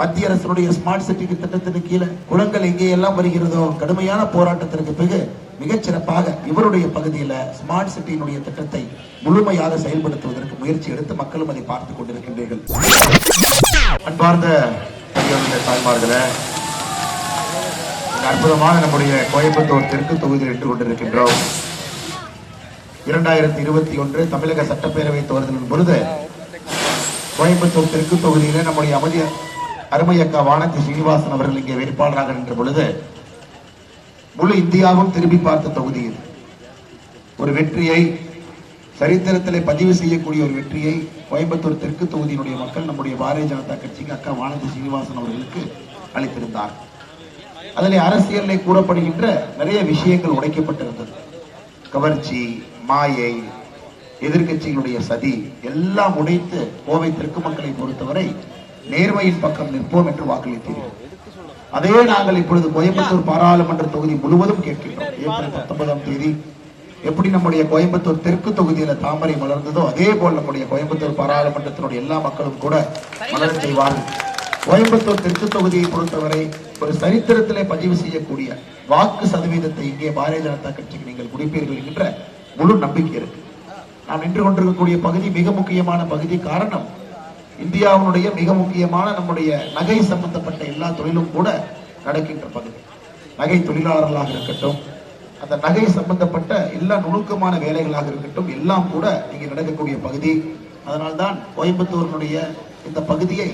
மத்திய அரசனுடைய smart city திட்டத்தின் கீழே குளங்கள் எங்கே எல்லாம் வருகிறதோ கடுமையான போராட்டத்திற்கு பிறகு மிகச்சிறப்பாக இவருடைய பகுதியில ஸ்மார்ட் சிட்டியினுடைய திட்டத்தை முழுமையாக செயல்படுத்துவதற்கு முயற்சி எடுத்து மக்களும் அதை பார்த்துக் கொண்டிருக்கின்றீர்கள். அன்பார்ந்த தாய்மார்களே அற்புதமான நம்முடைய கோயம்புத்தூர் தெற்கு தொகுதியில் நின்று கொண்டிருக்கின்றோம். இரண்டாயிரத்தி இருபத்தி ஒன்று தமிழக சட்டப்பேரவை தேர்தலின் பொழுது கோயம்புத்தூர் தெற்கு தொகுதியிலே நம்முடைய அமைதி அருமையக்கா வானதி சீனிவாசன் அவர்கள் இங்கே வேட்பாளராக நின்ற பொழுது முழு இந்தியாவும் திரும்பி பார்த்த தொகுதி இது. ஒரு வெற்றியை சரித்திரத்திலே பதிவு செய்யக்கூடிய ஒரு வெற்றியை கோயம்புத்தூர் தெற்கு தொகுதியினுடைய மக்கள் நம்முடைய பாரதிய ஜனதா கட்சிக்கு அக்கா வானதி சீனிவாசன் அவர்களுக்கு அளித்திருந்தார். அதில் அரசியலில் கூறப்படுகின்ற நிறைய விஷயங்கள் உடைக்கப்பட்டிருந்தது. கவர்ச்சி மாயை எதிர்கட்சிகளுடைய சதி எல்லாம் உடைத்து கோவை தெற்கு மக்களை பொறுத்தவரை நேர்மையின் பக்கம் நிற்போம் என்று வாக்களித்தீர்கள். அதே நாங்கள் இப்பொழுது கோயம்புத்தூர் பாராளுமன்ற தொகுதி முழுவதும் கேட்கின்றோம். ஏப்ரல் பத்தொன்பதாம் தேதி எப்படி நம்முடைய கோயம்புத்தூர் தெற்கு தொகுதியில தாமரை மலர்ந்ததோ அதே போல் நம்முடைய கோயம்புத்தூர் பாராளுமன்றத்தினுடைய எல்லா மக்களும் கூட மலர் செய்வார்கள் கோயம்புத்தூர் தெற்கு தொகுதியை பொறுத்தவரை ஒரு சரித்திரத்திலே பதிவு செய்யக்கூடிய வாக்கு சதவீதத்தை இங்கே பாரதிய ஜனதா கட்சிக்கு நீங்கள் குடிப்பீர்கள் என்ற முழு நம்பிக்கை இருக்கு. நாம் நின்று கொண்டிருக்கக்கூடிய பகுதி மிக முக்கியமான பகுதி. காரணம் இந்தியாவினுடைய மிக முக்கியமான நம்முடைய நகை சம்பந்தப்பட்ட எல்லா தொழிலும் கூட நடக்கின்ற பகுதி. நகை தொழிலாளர்களாக இருக்கட்டும் அந்த நகை சம்பந்தப்பட்ட எல்லா நுணுக்கமான வேலைகளாக இருக்கட்டும் எல்லாம் கூட இங்கே நடக்கக்கூடிய பகுதி. அதனால்தான் கோயம்புத்தூரினுடைய இந்த பகுதியை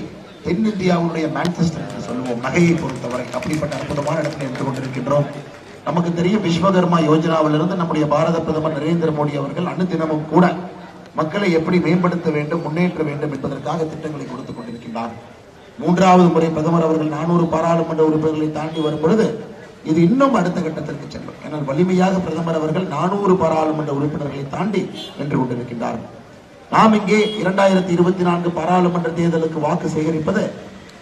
தென்னிந்தியாவுடைய மேன்செஸ்டர் என்று சொல்லுவோம். நகையை பொறுத்தவரை அப்படிப்பட்ட அற்புதமான இடத்தில் இருந்து கொண்டிருக்கின்றோம். நமக்கு தெரியும் விஸ்வகர்மா யோஜனாவிலிருந்து நம்முடைய பாரத பிரதமர் நரேந்திர மோடி அவர்கள் அனுதினமும் கூட மக்களை எப்படி மேம்படுத்த வேண்டும் முன்னேற்ற வேண்டும் என்பதற்காக திட்டங்களை கொடுத்துக் கொண்டிருக்கின்றார். மூன்றாவது முறை பிரதமர் அவர்கள் நானூறு பாராளுமன்ற உறுப்பினர்களை தாண்டி வரும் பொழுது இது இன்னும் அடுத்த கட்டத்திற்கு செல்லும். ஏன்னால் வலிமையாக பிரதமர் அவர்கள் நானூறு பாராளுமன்ற உறுப்பினர்களை தாண்டி வென்று கொண்டிருக்கின்றார். நாம் இங்கே இரண்டாயிரத்தி இருபத்தி நான்கு பாராளுமன்ற தேர்தலுக்கு வாக்கு சேகரிப்பது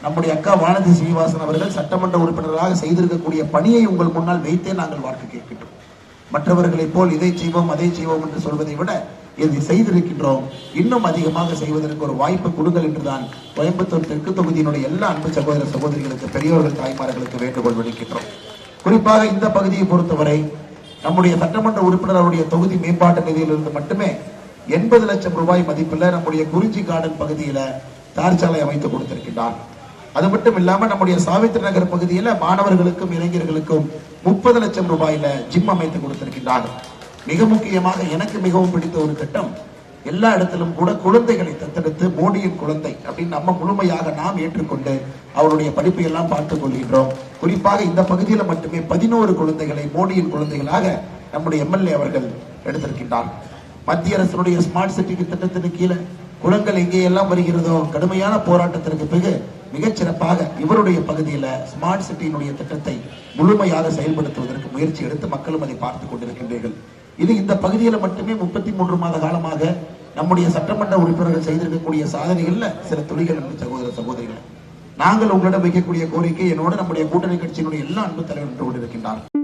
நம்முடைய அக்கா வானதி சீனிவாசன் அவர்கள் சட்டமன்ற உறுப்பினராக செய்திருக்கக்கூடிய பணியை உங்கள் முன்னால் வைத்தே நாங்கள் வாக்கு கேட்கின்றோம். மற்றவர்களைப் போல் இதை செய்வோம் அதை செய்வோம் என்று சொல்வதை விட இதை செய்திருக்கின்றோம். இன்னும் அதிகமாக செய்வதற்கு ஒரு வாய்ப்பு கொடுங்கள் என்றுதான் கோயம்புத்தூர் தெற்கு தொகுதியினுடைய எல்லா அன்பு சகோதர சகோதரிகளுக்கு பெரியவர்கள் தாய்மார்களுக்கு வேண்டுகோள் விடுக்கின்றோம். குறிப்பாக இந்த பகுதியை பொறுத்தவரை நம்முடைய சட்டமன்ற உறுப்பினர் அவருடைய தொகுதி மேம்பாட்டு நிதியிலிருந்து மட்டுமே எண்பது லட்சம் ரூபாய் மதிப்புல நம்முடைய குறிஞ்சி கார்டன் பகுதியில தார் சாலை அமைத்து கொடுத்திருக்கின்றார். அது மட்டும் இல்லாம நம்முடைய சாவித்திரி நகர் பகுதியில மாணவர்களுக்கும் இளைஞர்களுக்கும் முப்பது லட்சம் ரூபாயில ஜிம் அமைத்து கொடுத்திருக்கின்றார்கள். மிக முக்கியமாக எனக்கு மிகவும் பிடித்த ஒரு திட்டம் எல்லா இடத்திலும் கூட குழந்தைகளை தத்தெடுத்து மோடியின் குழந்தை அப்படின்னு நம்ம முழுமையாக நாம் ஏற்றுக்கொண்டு அவருடைய படிப்பை எல்லாம் பார்த்துக் கொள்கின்றோம். குறிப்பாக இந்த பகுதியில மட்டுமே பதினோரு குழந்தைகளை மோடியின் குழந்தைகளாக நம்முடைய எம்எல்ஏ அவர்கள் எடுத்திருக்கின்றார். மத்திய அரசுடைய ஸ்மார்ட் சிட்டி திட்டத்தின் கீழே குளங்கள் எங்கே எல்லாம் வருகிறதோ கடுமையான போராட்டத்திற்கு பிறகு மிகச்சிறப்பாக இவருடைய பகுதியில ஸ்மார்ட் சிட்டியினுடைய திட்டத்தை முழுமையாக செயல்படுத்துவதற்கு முயற்சி எடுத்து மக்களும் அதை பார்த்துக் கொண்டிருக்கின்றீர்கள். இது இந்த பகுதியில மட்டுமே முப்பத்தி மூன்று மாத காலமாக நம்முடைய சட்டமன்ற உறுப்பினர்கள் செய்திருக்கக்கூடிய சாதனைகள்ல சில துளிகள் அன்பு சகோதர சகோதரிகள். நாங்கள் உங்களிடம் வைக்கக்கூடிய கோரிக்கை என்னோட நம்முடைய கூட்டணி கட்சியினுடைய எல்லா அன்பு தலைவர் நின்று கொண்டிருக்கின்றார்